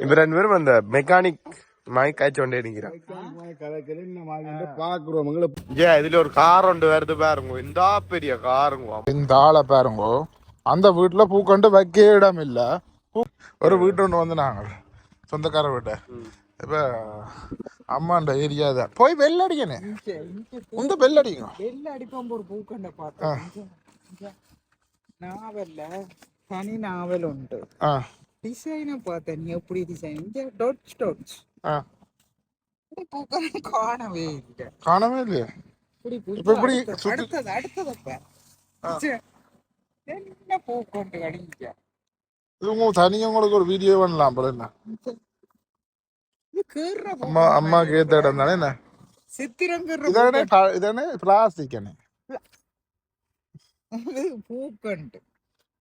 இவ ரெண்டு பேரும் அந்த மெக்கானிக் மாதிரி காய்ச்சி கொண்டே நிக்கிறான். பாக்குறவங்களை ஏ இதுல ஒரு கார் ஒன்று வருது பாருங்க. இந்த பெரிய காருங்க இந்த ஆளை பாருங்க. அந்த வீட்டுல பூக்கண்டு வைக்க இடம் இல்ல ஒரு வீட்டு ஒன்று வந்து நாங்கள் சொந்தக்கார வீட்டை இப்ப அம்மாண்ட ஏரியா தான் போய் வெள்ள அடிக்கணே உந்த வெள்ள அடிங்க. வெளில அடிப்போம் ஒரு பூக்கண்ட பார்த்தேன் நாவல்ல தனி நாவல் உண்டு. ஆ. டிசைனை பார்த்தேன். நீ எப்படி டிசைன் இங்க டொட்ஸ் டொட்ஸ் ஆ. பூக்கண்ட காணவே இல்லை. காணவே இல்லையே. இப்படி இப்ப இப்படி அடுத்தது, சுத்தி- அடுத்தது அடுத்தது பார். ச்சே, என்ன பூக்கொண்டு அடிங்க இது உங்க தனியா உங்களுக்கு ஒரு வீடியோ பண்ணலாம் போல என்ன? அம்மா அம்மா கேத்த இடம் தானே என்ன? சித்திரங்கிற இதானே ப- இதானே பிளாஸ்டிக் பூக்கண்டு.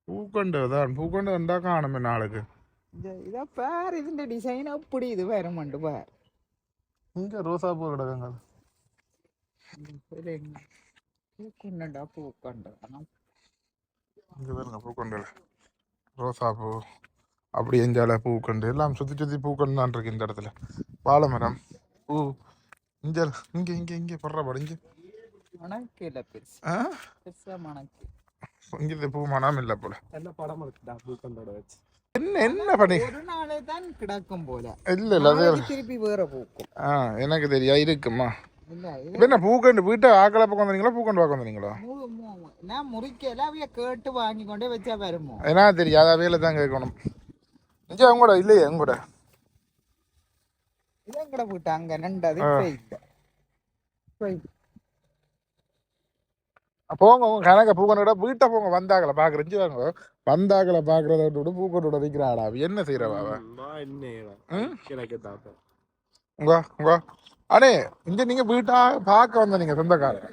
பூக்கண்டு தான். பூக்கண்டு வந்தா காணுமே நாளுக்கு. இதை பார் இதுன்ற டிசைன் அப்படி இது வேற மண்டு பார். இங்க ரோசா பூ கிடக்குங்க. பூக்கண்டா பூக்கண்டு. இங்க பாருங்க பூக்கண்டுல. ரோசா பூ அப்படி எஞ்சால பூக்கண்டு. எல்லாம் சுத்தி சுத்தி பூக்கண்டு தான் இருக்கு இந்த இடத்துல. வாழை மரம் பூ. இங்கே இங்கே இங்கே இங்கே படுற படம் இங்கே. மணக்கேல பெருசு. மணக்கு இங்க இந்த பூ மனம் இல்ல போல. என்ன படம் இருக்குடா பூக்கண்டோட வச்சு? என்ன என்ன பண்ணி ஒரு நாளே தான் கிடக்கும் போல. இல்ல இல்ல அது திருப்பி வேற பூக்கும். ஆ எனக்கு தெரியா இருக்குமா? என்ன பூக்கண்டு வீட்டை ஆக்களை பக்கம் வந்தீங்களா பூக்கண்டு பார்க்க வந்தீங்களா நான் முறிக்கல அவைய கேட்டு வாங்கி கொண்டே வச்சா வருமோ? என்ன தெரியும் அவையில தான் கேட்கணும். இங்க அவங்களோட இல்லையே உங்களோட இதான் கூட போட்டு அங்க நண்டது இப்ப இல்ல இப்ப இல்ல. போங்க உங்க கணக்க பூக்கண்டோட வீட்டை போங்க வந்தாக்களை பாக்குற இஞ்சி வாங்க வந்தாக்களை பாக்குறத விட்டு பூக்கண்டோட நிக்கிறாடா அவ என்ன செய்யறவா உங்க உங்க. அண்ணே இங்க நீங்க வீட்டா பார்க்க வந்த நீங்க சொந்தக்காரர்.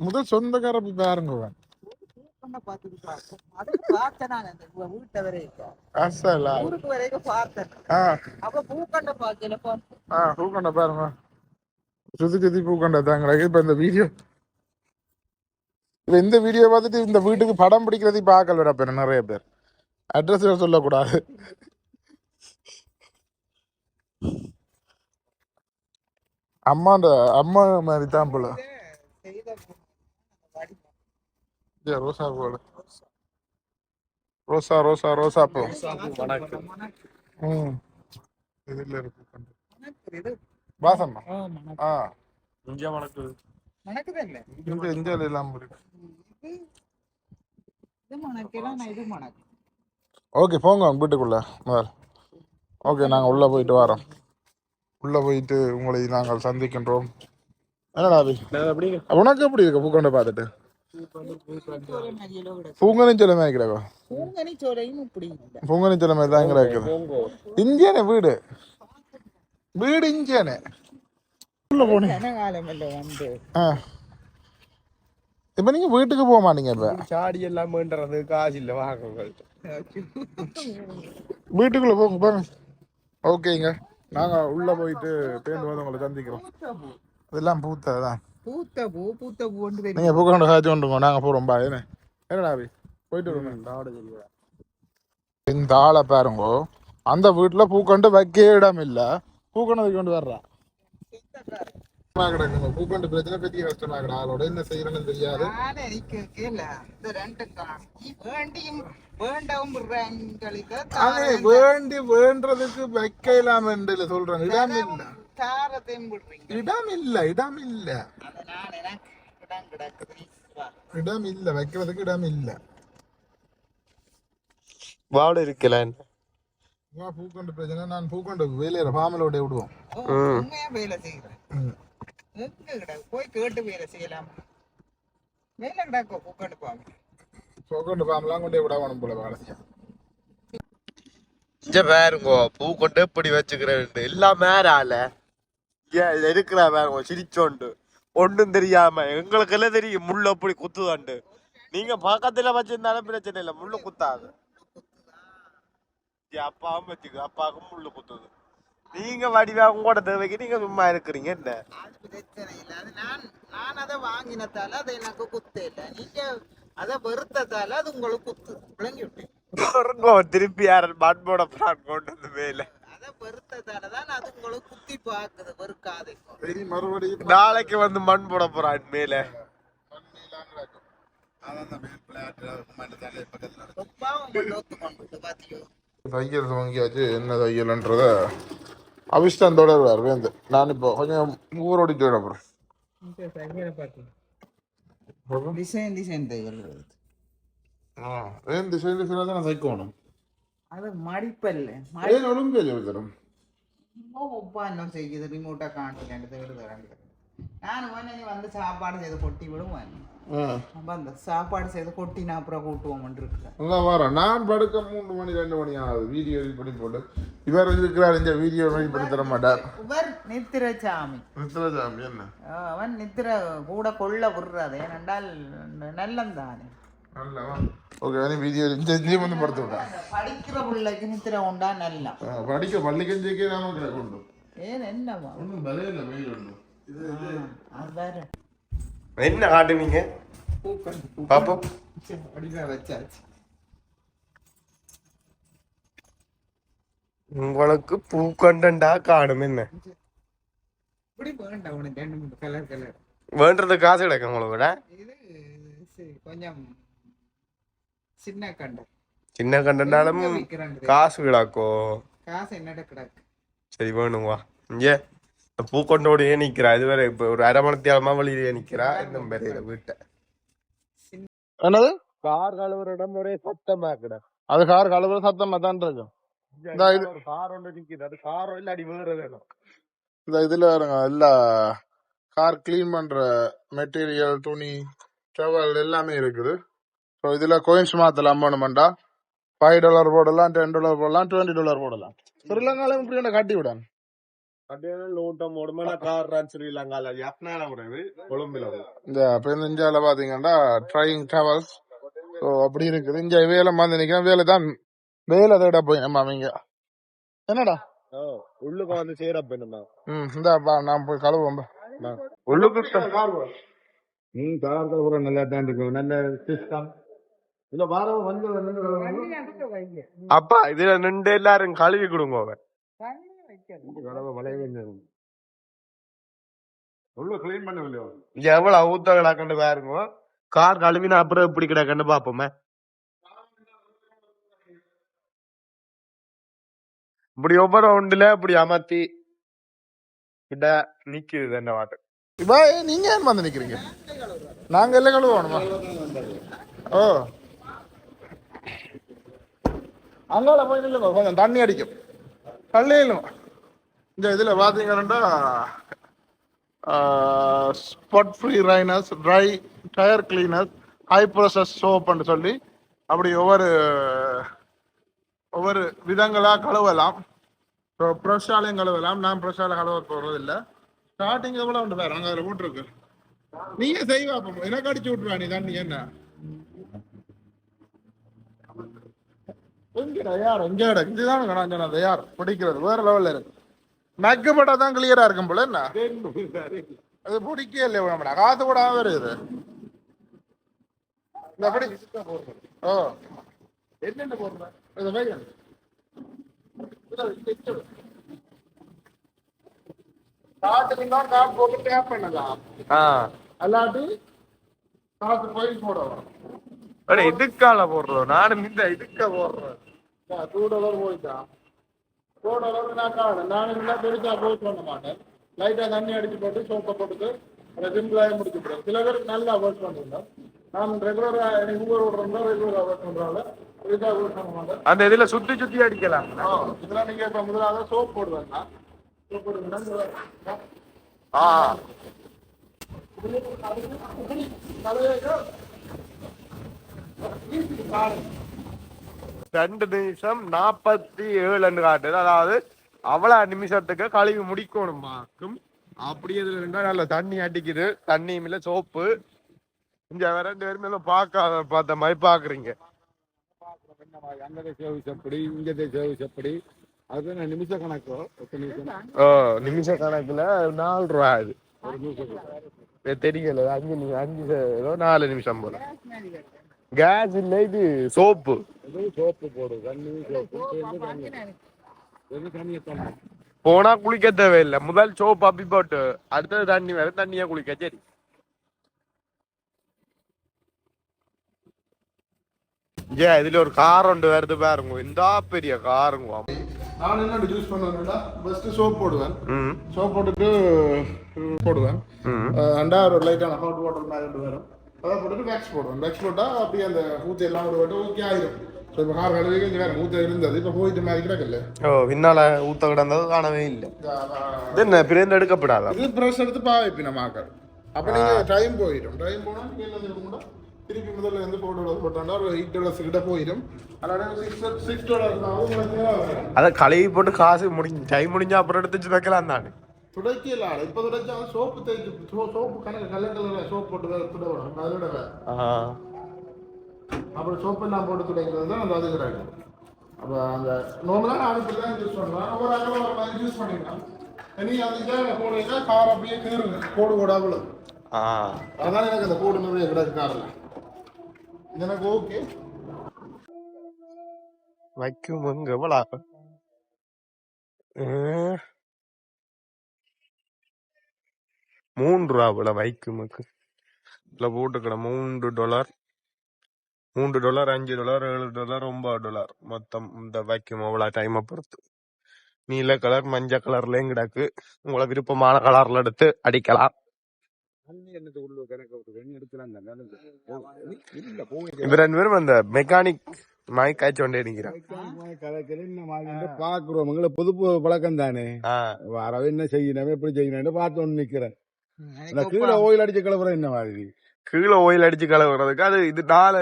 முதல் சொந்தக்கார போய் பாருங்க. பூக்கண்டை பாருங்க. சுத்தி சுத்தி பூக்கண்ட தாங்களுக்கு இப்ப இந்த வீடியோ இப்ப இந்த வீடியோ பார்த்துட்டு இந்த வீட்டுக்கு படம் பிடிக்கிறது பார்க்கல வரப்ப நிறைய பேர். அட்ரஸ் சொல்லக்கூடாது. அம்மாண்ட அம்மா மாதிரி தான் போல ரோசா போல ரோசா ரோசா ரோசா பூ. ம். இதுல இருக்கு வாசம்மா. ஆ, இங்க வணக்கு மணக்குது இல்ல இந்த இந்தியால எல்லாம் இருக்கு இது இது மணக்கலாம் நான் இது மணக்கு ஓகே போங்க வீட்டுக்குள்ள முதல். ஓகே நாங்கள் உள்ளே போயிட்டு வரோம். உள்ளே போயிட்டு உங்களை நாங்கள் சந்திக்கின்றோம். என்னடா அப்படிங்க உனக்கு எப்படி இருக்கு பூக்கொண்டை பார்த்துட்டு? பூங்கனி சில மாதிரி கிடக்கும் பூங்கனி சோலையும் இப்படி இல்ல. பூங்கனி சில மாதிரி தான் கிடக்குது இந்தியானே வீடு. வீடு இந்தியானே. உள்ள போனேன் கனகாலம் இல்ல வந்து. ஆ. இப்போ நீங்கள் வீட்டுக்கு போக மாட்டீங்க இப்போ? சாடி எல்லாம் வேண்டறது காசு இல்ல வாங்க வீட்டுக்குள்ளே போங்க போங்க. ஓகேங்க. நாங்கள் உள்ளே போயிட்டு பேருந்து வந்து உங்களை சந்திக்கிறோம். அதெல்லாம் பூத்ததான் பூத்த பூ பூத்த பூ கொண்டு நீங்க பூக்கொண்டு காய்ச்சி கொண்டுங்க நாங்க போறோம் பா என்ன? என்னடா அபி போயிட்டு வருவோம் இந்த ஆளை பாருங்க. அந்த வீட்டுல பூக்கண்டு வைக்க இடம் இல்ல. பூக்கண்டு வைக்க கொண்டு வர்றா. கிடக்குங்க பூக்கண்டு பிரச்சனை பெரிய கஷ்டமா கிடா ஆளோட என்ன செய்யறேன்னு தெரியாது. வேண்டி வேண்டதுக்கு வைக்க இல்லாம என்று சொல்றேன் இடம் இல்ல. இடம் இல்ல இடம் இல்ல. இடம் வைக்கிறதுக்கு இடம் இல்ல. வாட இருக்கல. வா, பூக்கண்டு பிரச்சனை. நான் பூக்கண்டு வேலையில பாமலோட விடுவோம். வேலை. எங்க போய் கேட்டு வேலை செய்யலாம் பூக்கண்டு பாம்பெல்லாம் கொண்டே விட வேணும் போல வேலை செய்ய இங்க பாருங்கோ பூ கொண்டு எப்படி வச்சுக்கிறேன் எல்லாம் மேலால இருக்கிற பாருங்க சிரிச்சோண்டு ஒண்ணும் தெரியாம எங்களுக்கு எல்லாம் தெரியும் முள்ள அப்படி குத்துதாண்டு நீங்க பக்கத்துல வச்சிருந்தாலும் பிரச்சனை இல்லை முள்ளு குத்தாது அப்பாவும் வச்சுக்க அப்பாவுக்கும் முள்ளு குத்துது நீங்க வடிவா உங்களோட தேவைக்கு நீங்க சும்மா இருக்கிறீங்க என்ன? அது பிரச்சனை இல்லை. அது நான் நான் அதை வாங்கினதால அது எனக்கு குத்து இல்லை. நீங்க அதை வெறுத்ததால அது உங்களுக்கு குத்து. விளங்கி விட்டு திருப்பி யார மண் போட பிளான் கொண்டு வந்து மேல. நாளைக்கு வந்து மண் போட போறான் மேல தையல் துவங்கியாச்சு என்ன தையல்ன்றத அவிஷ்டம் தொடர்வார் வேந்து நான் இப்போ கொஞ்சம் ஊரோடி போயிட போறேன். டிசைன் டிசைன் தையல் ஆ வேந்து சேர்ந்து சேர்ந்து தான் தைக்கணும் அது மடிப்பல்ல. ஏன் ஒழுங்கு தரும்? ஒப்பா என்ன செய்யுது. ரிமோட்டா காணி ரெண்டு விடுது ரெண்டு நான் வந்து சாப்பாடு செய்து கொட்டி விடுவேன். அப்ப அந்த சாப்பாடு செய்து கொட்டி நான் அப்புறம் கூட்டுவோம் இருக்கிறேன் அதான் வரேன். நான் படுக்க மூணு மணி ரெண்டு மணி ஆகுது. வீடியோ எடிட் பண்ணி போட்டு. இவர் இருக்கிறார் இந்த வீடியோ எடிட் பண்ணி தர மாட்டார். இவர் நித்திர சாமி நித்ரஜாமி என்ன அவன் நித்திர கூட கொள்ள விடுறாது ஏனென்றால் நல்லம் தானே ஓகே நீ வீடியோ இதையும் வந்து படுத்து விட்டேன் படிக்கிற பிள்ளைக்கு நித்திர உண்டா நல்லம் ஆ, படிக்க பள்ளிக்கஞ்சிக்கே நாம கொண்டு ஏன் என்னவா ஒன்றும் பலே இல்லை வெயில் ஒன்று அது வேற என்ன காட்டுனீங்க பாப்போம். உங்களுக்கு பூக்கண்டண்டா காணும் என்ன? வேண்டது காசு கிடைக்கும் உங்களுக்கு கொஞ்சம் சின்ன கண்டை சின்ன கண்டனாலும்? காசு கிடாக்கோ காசு என்னட கிடக்கு? சரி வேணும் வா. இங்கே. பூக்கொண்டோடையே நிக்கிறா. இதுவரை இப்ப ஒரு அரை மணி தேவமா வழியிலேயே நிக்கிறா இன்னும் பெரிய வீட்டை. என்னது? கார் கழுவுற இடம் ஒரே சத்தமா கிட அது கார் கழுவுற சத்தமா தான் இருக்கும். இந்தா இது- ஒரு கார் ஒன்று நிக்குது. அது காரோ இல்லாடி வேற வேணும். இந்த இதுல பாருங்க. எல்லா கார் க்ளீன் பண்ற மெட்டீரியல் துணி டவல் எல்லாமே இருக்குது. ஸோ இதுல கோயின்ஸ் மாத்தலாம் வேணுமெண்டா ஃபைவ் டாலர் போடலாம் டென் டாலர் போடலாம் டுவெண்ட்டி டாலர் போடலாம். ஸ்ரீலங்கால இப்படி என்ன காட்டி விடான் இந்த இப்போ இந்த இந்தியாவில் பார்த்தீங்கன்னா ட்ரைங் டவல்ஸ் ஸோ அப்படி இருக்குது இங்க வேலை வந்து நிற்கிறேன் வேலை தான் வேலை தேட போய் நம்ம அவங்க என்னடா உள்ளுக்கு வந்து சேரப்ப என்னமா ம் இந்த நான் போய் கழுவுவோம் பா. உள்ளுக்கு ம் கழுவுற நல்லா தான் இருக்கும் நல்ல சிஸ்டம் இல்ல வாரம் வந்து அப்பா இதுல நின்று எல்லாரும் கழுவி கொடுங்க எவ்வளவு ஊத்த கிடக்கண்டு பாருங்க. கார் கழுவினா அப்புறம் எப்படி கிடக்கண்டு பாப்போமே. இப்படி ஒவ்வொரு ஒன்றுல இப்படி அமர்த்தி கிட்ட நிக்குது என்ன வாட்டு. இப்போ நீங்க ஏன் வந்து நிக்கிறீங்க? நாங்க எல்லாம் கழுவோணுமா? ஓ. அங்கால போய் நில்லுங்க. கொஞ்சம் தண்ணி அடிக்கும். தள்ளி இல்லைங்க இந்த இதில் பார்த்தீங்கன்னா spot free ரைனர்ஸ் dry tyre cleaners high process சோப்புன்னு சொல்லி அப்படி ஒவ்வொரு ஒவ்வொரு விதங்களாக கழுவலாம். ஸோ ப்ரெஷ்ஷாலையும் கழுவலாம். நான் ப்ரெஷ்ஷால கழுவ போறது இல்லை ஸ்டார்டிங் எவ்வளோ உண்டு பேர்? அங்கே அதில் போட்டிருக்கு நீங்க செய்வா அப்போ. எனக்கு அடிச்சு விட்டுருவா நீ தண்ணி என்ன? எங்கடா யார்? எங்கடா? இதுதான் நான் சொன்னது. யார்? பிடிக்கிறது. வேற லெவலில் இருக்கு. நக்கு பட்டா தான் கிளியரா இருக்கும் போல என்ன? அது பிடிக்கவே இல்லை நம்மள? காத்து கூட வருது இந்த அப்படி ஓ என்னென்ன போடுறேன் இதை வைங்க. இதுல வச்சு வை. காட்டுக்கு தான் காட்டு போட்டு டேப் பண்ணலாம். அல்லாட்டி காசு போய் போடலாம் இதுக்கால போடுறோம். நானும் இந்த இதுக்க போடுறேன் டூ போயிட்டான் டூ டாலர் நான் காணும் நானும் இல்லை பெருசா போய் பண்ண மாட்டேன். லைட்டா தண்ணி அடிச்சு போட்டு சோப்பை போட்டு அதை சிம்பிளாக முடிச்சு விடுறேன் சில பேர் நல்லா ஒர்க் பண்ணிருந்தோம் நான் ரெகுலரா எனக்கு ஊர் விடுறதா ரெகுலரா ஒர்க் பண்றாங்க பெருசா ஒர்க் பண்ண மாட்டேன். அந்த இதுல சுத்தி சுத்தி அடிக்கலாம். ஆ, இதெல்லாம் நீங்க இப்ப முதலாவது சோப் போடுவேன்னா சோப் போடுவீங்கன்னா ஆ. ரெண்டு நிமிஷம் நாற்பத்தி ஏழுன்னு காட்டுது. அதாவது அவ்வளவு நிமிஷத்துக்கு கழுவி முடிக்கணுமாக்கும் அப்படி இதுல இருந்தா நல்ல தண்ணி அடிக்குது. தண்ணியும் இல்ல சோப்பு. இங்க வேற ரெண்டு பேருமே எல்லாம் பார்க்காத பார்த்த மாதிரி பாக்குறீங்க அங்கே சர்வீஸ் எப்படி இங்கே சர்வீஸ் எப்படி அது நிமிஷ கணக்கோ எத்தனை நிமிஷம் ஓ நிமிஷ கணக்குல நாலு ரூபா அது தெரியல அஞ்சு அஞ்சு நாலு நிமிஷம் போல. கேஸ் இல்ல இது சோப்பு சோப்பு போடு போனா குளிக்க தேவையில்லை. முதல் சோப்பு அப்பி போட்டு அடுத்தது தண்ணி வேற தண்ணியா குளிக்க சரி. ஏ இதுல ஒரு கார் ஒன்று வருது பாருங்க. இந்த பெரிய காருங்க நான் என்ன யூஸ் பண்ணுவேன்டா ஃபர்ஸ்ட் சோப் போடுவேன். சோப் போட்டுட்டு போடுவேன். அண்டா ஒரு லைட்டான ஹாட் வாட்டர் மாதிரி வரும். அதை போட்டுட்டு வேக்ஸ் போடுவேன் வேக்ஸ் போட்டா அப்படியே அந்த ஊத்தி எல்லாம் விட்டு ஓகே ஆயிரும். ஸோ இப்போ கார் கழுவி கொஞ்சம் வேற ஊத்த இருந்தது. இப்போ போயிட்டு மாதிரி கிடக்கல. ஓ பின்னால ஊத்த கிடந்தது காணவே இல்லை. இது என்ன பிறந்து எடுக்கப்படாதா? இது ப்ரெஷ் எடுத்து பா வைப்பின மாக்கள் அப்போ நீங்கள் டைம் போயிடும் டைம் போனால் நீங்கள் செய்யணும்னா திருப்பி முதல்ல இருந்து ஃபோர் டாலர்ஸ் போட்டாண்டா ஒரு எயிட் டாலர்ஸ் கிட்ட போயிடும் சிக்ஸ் டாலர்ஸ் அதை கழுவி போட்டு காசு முடிஞ்சு டைம் முடிஞ்சா அப்புறம் எடுத்து வைக்கலாம் தானே. துடைக்கல இப்போ துடைச்சா சோப்பு தேய்ச்சி சோப்பு கணக்கு கல்ல கலரில் சோப்பு போட்டு வேற துட விடும் அதோட அப்புறம் சோப்பு எல்லாம் போட்டு துடைக்கிறது தான் அந்த அது கிடைக்கும் அப்போ அந்த நார்மலான அடுப்பு தான் யூஸ் பண்ணலாம். ஒரு அளவு ஒரு மாதிரி யூஸ் பண்ணிக்கலாம். நீ அதுக்கு போடுறீங்க கார் அப்படியே கீறுங்க. கோடு கோடா ஆ. அதனால எனக்கு அந்த கோடு நிறைய கிடக்கு காரில் எனக்கு ஓகே வைக்கும் எவ்வளோ மூன்று ரூபா போல வைக்குமுக்கு இதுல போட்டுக்கிட மூன்று டாலர் மூன்று டாலர் அஞ்சு டாலர் ஏழு டாலர் ஒன்பது டாலர் மொத்தம் இந்த வைக்கும் அவ்வளோ டைமை பொறுத்து. நீல கலர் மஞ்சள் கலர்லயும் கிடக்கு. உங்களை விருப்பமான கலர்ல எடுத்து அடிக்கலாம். இப்ப ரெண்டு பேரும் அந்த மெக்கானிக் மாதிரி காய்ச்சி கொண்டே மாதிரி பாக்குறவங்கள பொது பழக்கம் தானே? வரவே என்ன செய்யணும் எப்படி செய்யணும் பார்த்து ஒன்று நிக்கிறேன். இந்த கீழே ஓயில் அடிச்ச கிளம்புற என்ன மாதிரி? கீழே ஓயில் அடிச்சு கலவுறதுக்கு அது இது நாலு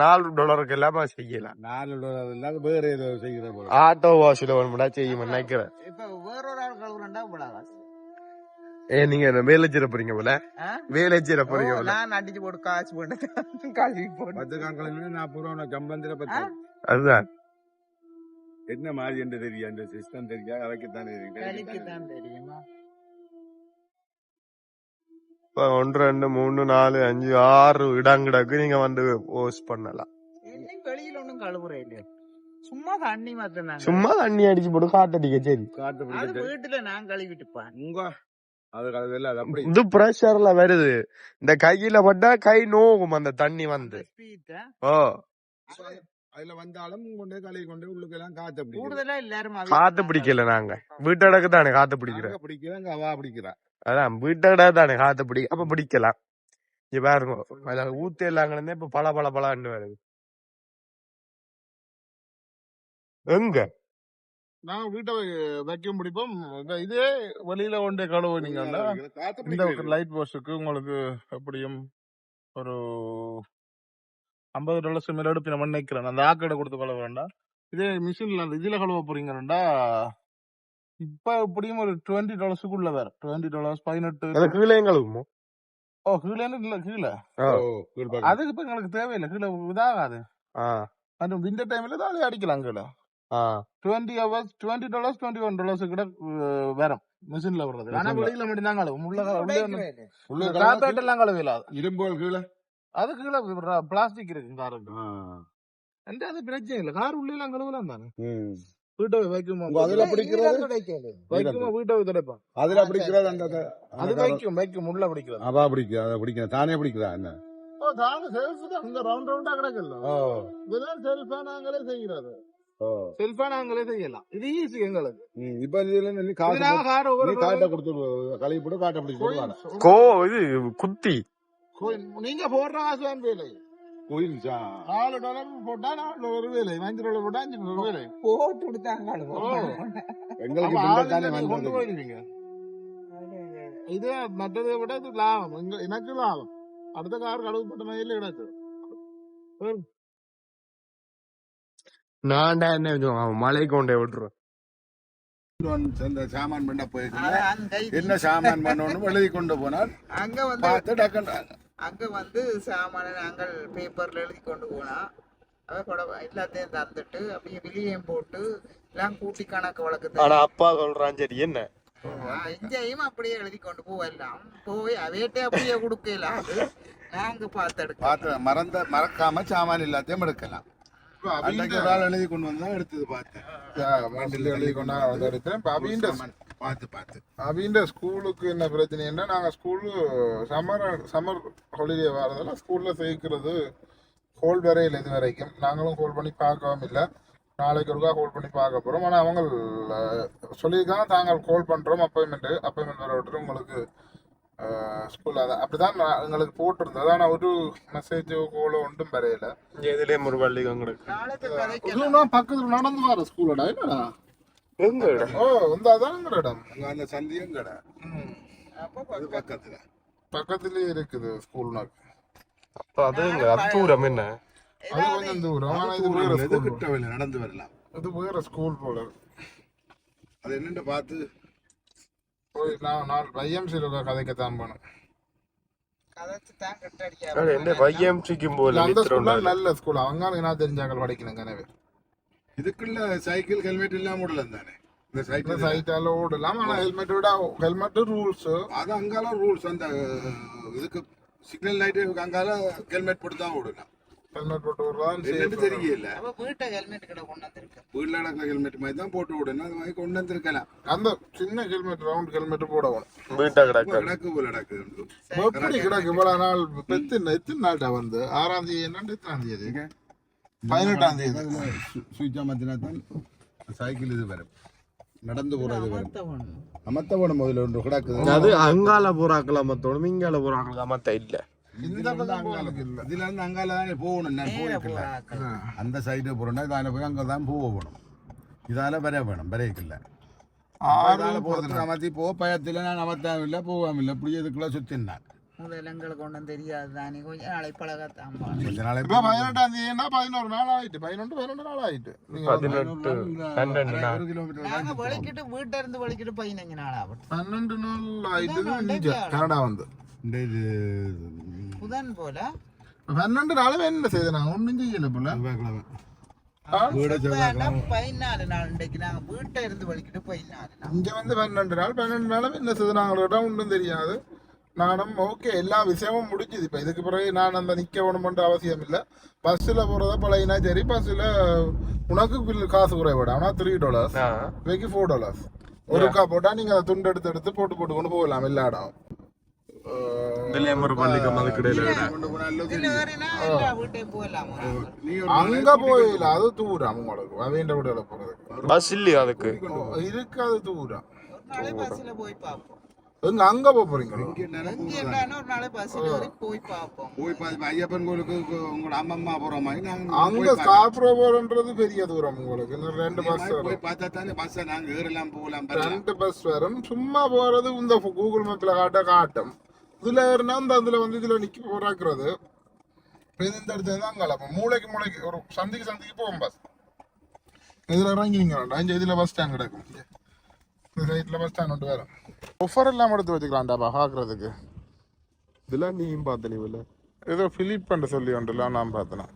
நாலு டாலருக்கு எல்லாமே செய்யலாம். நாலு டாலர் இல்லாத வேற ஏதோ செய்கிற போல. ஆட்டோ வாஷ்ல ஒன்று செய்யும் நினைக்கிறேன். இப்ப வேறொரு ஆள் கழுவுறா இவ்வளவு காசு ஏ நீங்க என்ன வேலைச்சிட போறீங்க போல? ஓ, போறீங்க போல? நான் அடிச்சு போட்டு காசு போட்டு கழுவி போட்டு. பத்து காங்கில நாற்பது ரூபா சம்பந்திர பத்தி அதுதான். என்ன மாதிரி என்று தெரியும்? அந்த சிஸ்டம் தெரியா அதைக்குத்தான் வேலைக்கு தெரியும் தெரியுமா? ஒன்று ரெண்டு மூணு நாலு அஞ்சு ஆறு இடங்கிடக்கு நீங்க வந்து போஸ்ட் பண்ணலாம். வெளியில ஒண்ணும் கழுவுறே இல்லையா சும்மா தண்ணி மாத்தினாங்க சும்மா தண்ணி அடிச்சு போட்டு காட்டடிக்க சரி. காட்டு அது பிடிக்கிட்டு வீட்டுல நான் கழுவிட்டுப்பேன் உங்க அது கலவையில் அது அப்படி. இது பிரஷர்ல வருது. இந்த கையில பட்டா கை நோகும் அந்த தண்ணி வந்து. ஓ. அதுல வந்தாலும் கொண்டு கழுவி கொண்டு உள்ளுக்கெல்லாம் காத்து பிடிக்கும் கூடுதலா எல்லாரும் காத்து பிடிக்கல நாங்க. வீட்டடக்கு தானே காத்து பிடிக்கிறோம். பிடிக்கிறாங்க அவா பிடிக்கிறா அதான் வீட்டட தானே காத்து பிடி அப்ப பிடிக்கலாம். இங்க பாருங்க அதுல ஊத்து எல்லாம் இப்ப பல பல பலன்னு வருது. எங்க? நான் வீட்டை வைக்கும் பிடிப்போம். இதே வெளியில ஒன்றே கழுவு நீங்க இந்த. லைட் போஸ்டுக்கு உங்களுக்கு எப்படியும் ஒரு ஐம்பது டாலர்ஸ் மேல எடுத்து நம்ம நினைக்கிறேன் அந்த ஆக்கடை கொடுத்து கழுவ வேண்டாம். இதே மிஷின்ல அந்த இதுல கழுவ போறீங்கன்னா இப்ப எப்படியும் ஒரு டுவெண்ட்டி டாலர்ஸுக்குள்ள வேற டுவெண்ட்டி டாலர்ஸ் பதினெட்டு கீழே கழுவுமோ ஓ கீழே இல்ல கீழே. அதுக்கு இப்ப எங்களுக்கு தேவையில்லை கீழே இதாகாது ஆ மற்றும் விண்டர் டைம்ல தான் அடிக்கலாம் கீழே ஆ twenty hours twenty dollars twenty one dollars அஹ், வரும் மிஷின்ல வர்றது ஆனா. வெளியில மட்டும் தான் கழுவும் உள்ள காத்தாட்டு எல்லாம் கழுவில இரும்போல் கீழே அது கீழே பிளாஸ்டிக் இருக்கு காருக்கு அது பிரச்சனை இல்ல கார் உள்ள எல்லாம் கழுவலாம் தானே ம். வீட்டை வைக்குமா அதுல பிடிக்கிறது? வைக்குமா வீட்டை துடைப்பான் அதுல பிடிக்கிறது அந்த அது வைக்கும் வைக்கும் உள்ள பிடிக்கிறது. அவா பிடிக்குது அதை பிடிக்கிறேன் தானே பிடிக்குதா என்ன? ஓ தாங்க செல்ஃப் தான். அங்க ரவுண்ட் ரவுண்டா கிடக்கல ஓ. இதெல்லாம் செல்ஃபா நாங்களே செய்யறது. ஓ. செல்ஃபா நாங்களே செய்யலாம். இது ஈஸி எங்களுக்கு. ம், இப்ப இதுல நீ காட்டை கொடுத்து கழுவி போட்டு காட்டை பிடிச்சு கோ இது குத்தி. நீங்க போடுற காசு தான் வேலை. கோயில்ச்சா நாலு டாலர் போட்டா நாலு ஒரு வேலை அஞ்சு டாலர் போட்டா அஞ்சு ஒரு வேலை போட்டு கொடுத்தாங்க எங்களுக்கு கொண்டு போயிருவீங்க இது மற்றதை விட இது லாபம் இங்க எனக்கு லாபம் அடுத்த கார் கடவுள் பட்ட மயில கிடக்கு நான் என்ன மலை கொண்டே விட்டுருவேன் சாமான் பண்ண போயிருக்கு அங்க என்ன சாமான் பண்ணணும் எழுதி கொண்டு போனால் அங்க வந்து பார்த்து அங்க வந்து சாமான நாங்கள் பேப்பர்ல எழுதி கொண்டு போனா அவ கூட எல்லாத்தையும் தந்துட்டு அப்படியே வெளியே போட்டு எல்லாம் கூட்டி கணக்கு வழக்கு ஆனா அப்பா சொல்றான் சரி என்ன? இங்கேயும் அப்படியே எழுதி கொண்டு போவெல்லாம் போய் அவையிட்டே அப்படியே கொடுக்கல அது. நாங்க பார்த்தெடுக்க பார்த்து மறந்த மறக்காம சாமான் எல்லாத்தையும் எடுக்கலாம். அன்னைக்கு ஒரு ஆள் எழுதி கொண்டு வந்தா எடுத்தது பார்த்தேன். எழுதி கொண்டா வந்து எடுத்தேன். இப்போ பார்த்து பார்த்து. அவின்ற ஸ்கூலுக்கு என்ன பிரச்சனைன்னா நாங்கள் ஸ்கூலு சம்மர் சம்மர் ஹாலிடே வரதெல்லாம் ஸ்கூலில் சேர்க்கிறது ஹோல் வரையில் இது வரைக்கும். நாங்களும் ஹோல் பண்ணி பார்க்கவும் இல்லை. நாளைக்கு ஒருக்கா ஹோல் பண்ணி பார்க்க போகிறோம் ஆனால் அவங்க சொல்லியிருக்காங்க தாங்கள் கால் பண்ணுறோம் அப்பாயின்மெண்ட்டு அப்பாயின்மெண்ட் வர விட்டுட்டு உங்களுக்கு ஸ்கூல் அதான். அப்படி தான் எங்களுக்கு போட்டிருந்தது. ஆனால் ஒரு மெசேஜோ கோலோ ஒன்றும் வரையில. இதுலயும் ஒரு பள்ளி உங்களுக்கு. பக்கத்தில் நடந்து வர ஸ்கூலடா என்னடா? எங்க ஓ இந்த அதான்ங்கிற இடம். அங்க அந்த சந்தியும் கடை அப்போ அது பக்கத்துல. பக்கத்துலயே இருக்குது ஸ்கூல்னாக்கு அப்ப அது எங்க? அது தூரம் என்ன? அது கொஞ்சம் தூரம். ஆனா இது வேற ஸ்கூல் கிட்ட வெளில நடந்து வரலாம். இது வேற ஸ்கூல் போல. அது என்னன்னு பார்த்து. போய் நான் கதைக்கத்தான் போனேன். கதைச்சு தான் அது என்ன கட்டடிக்க வைஎம்சிக்கும் போல அந்த ஸ்கூல் நல்ல ஸ்கூல் அவங்க நான் தெரிஞ்சாங்க படிக்கணும் கனவே. இதுக்குள்ள சைக்கிள் ஹெல்மெட் இல்லாம விடலாம் தானே? இந்த சைக்கிள் சைட்டால ஓடலாம் ஆனா ஹெல்மெட் விட ஹெல்மெட் ரூல்ஸ் அது அங்கால ரூல்ஸ் அந்த இதுக்கு சிக்னல் லைட்டு அங்கால ஹெல்மெட் போட்டு தான் விடலாம் ஹெல்மெட் போட்டு விடுறதான் என்னன்னு தெரியல. அப்ப வீட்டை ஹெல்மெட் கிட்ட கொண்டு வந்திருக்கு. வீட்டில் நடக்கிற ஹெல்மெட் மாதிரி தான் போட்டு விடணும் அது மாதிரி கொண்டு வந்திருக்கலாம். அந்த சின்ன ஹெல்மெட் ரவுண்ட் ஹெல்மெட் போடணும் வீட்டா கிடக்கு. கிடக்கு போல கிடக்கு எப்படி கிடக்கு? இவ்வளவு நாள் பெத்து எத்தனை நாள்கிட்ட வந்து? ஆறாம் தேதி என்ன எத்தனாம் தேதி? பதினெட்டாம் தேதி. சுவிட்ச் அமர்த்தினா தான் சைக்கிள் இது வரும். நடந்து போறது வரும். அமர்த்த போன முதல்ல ஒன்று கிடக்குது. அது அங்கால போறாக்கலாம் மத்தோணும் இங்கால போறாக்கலாம் மத்த இல்ல. இந்த இல்ல இதுல இருந்து அங்கால தானே போகணும் அந்த சைடு போறோம்னா இதால போய் அங்கே தான் போகணும் இதால வர வேணும் வரைக்கில்ல ஆறு இதால போகிறது அமர்த்தி போ பயத்தில் நான் அமர்த்தாமில்லை போகாமில்லை இப்படி இதுக்குள்ள சுத்தினான். முதல்ல எங்களுக்கு ஒன்றும் தெரியாது தானே கொஞ்ச நாளை பழகத்தான் இப்ப பதினெட்டாம் தேதினா பதினோரு நாள் ஆயிட்டு பதினொன்று பதினொன்று நாள் ஆயிட்டு பதினெட்டு பன்னெண்டு நாள் ஒரு கிலோமீட்டர் நாங்க வலிக்கிட்டு வீட்டை இருந்து வலிக்கிட்டு பதினஞ்சு நாள் ஆகும் பன்னெண்டு நாள் ஆயிட்டு இங்க கனடா வந்து இந்த இது புதன் போல பன்னெண்டு நாளும் என்ன செய்யுது நான் ஒன்றும் செய்யல போல பதினாலு நாள் இன்றைக்கு இருந்து வலிக்கிட்டு பதினாலு நாள் இங்க வந்து பன்னெண்டு நாள் பன்னெண்டு நாளும் என்ன நாங்களோட ஒன்றும் தெரியாது நானும் ஓகே எல்லா விஷயமும் முடிஞ்சுது. இப்போ இதுக்கு பிறகு நான் அந்த நிற்க வேணுமென்ற அவசியம் இல்லை. பஸ்ஸில் போகிறத பழகினா சரி பஸ்ஸில் உனக்கு பில் காசு குறைவிட ஆனால் த்ரீ டாலர்ஸ் ஆ. இவைக்கு ஃபோர் டாலர்ஸ் ஒரு கா போட்டால் நீங்கள் அதை துண்டு எடுத்து எடுத்து போட்டு போட்டு கொண்டு போகலாம் எல்லா இடம் அங்க போயில அது தூரம் உங்களுக்கு. அவைண்ட விடல போறதுக்கு? பஸ் இல்லையா அதுக்கு? இருக்கு அது தூரம். ஒரு நாளே பஸ்ல போய் பார்ப்போம். எங்க அங்க போறீங்க? போய் பார்ப்போம். போய் பார்த்து ஐயப்பன் கோயிலுக்கு உங்களோட அம்மா அம்மா போற மாதிரி அங்க ஸ்காப்ரோ போறன்றது பெரிய தூரம் உங்களுக்கு. இன்னும் ரெண்டு பஸ் போய் பார்த்தா தானே பஸ் நாங்க ஏறலாம் போகலாம் ரெண்டு பஸ் வரும். சும்மா போறது இந்த கூகுள் மேப்ல காட்ட காட்டும். இதுல ஏறினா இந்த அதுல வந்து இதுல நிக்க போறாக்குறது. இந்த இடத்துல தான் அங்கே அப்போ மூளைக்கு மூளைக்கு ஒரு சந்திக்கு சந்திக்கு போகும் பஸ் இதுல இறங்கி நீங்க வேண்டாம் இதுல பஸ் ஸ்டாண்ட் கிடக்கும். சைட்ல பஸ் ஸ்டாண்ட் ஒன்று வரும். ஆஃபர் எல்லாம் எடுத்து வச்சுக்கலாம்டாப்பா பார்க்கறதுக்கு இதெல்லாம் நீயும் பார்த்த நீ ஏதோ பிலிப் பண்ண சொல்லி உண்டுல நான் பார்த்தேன்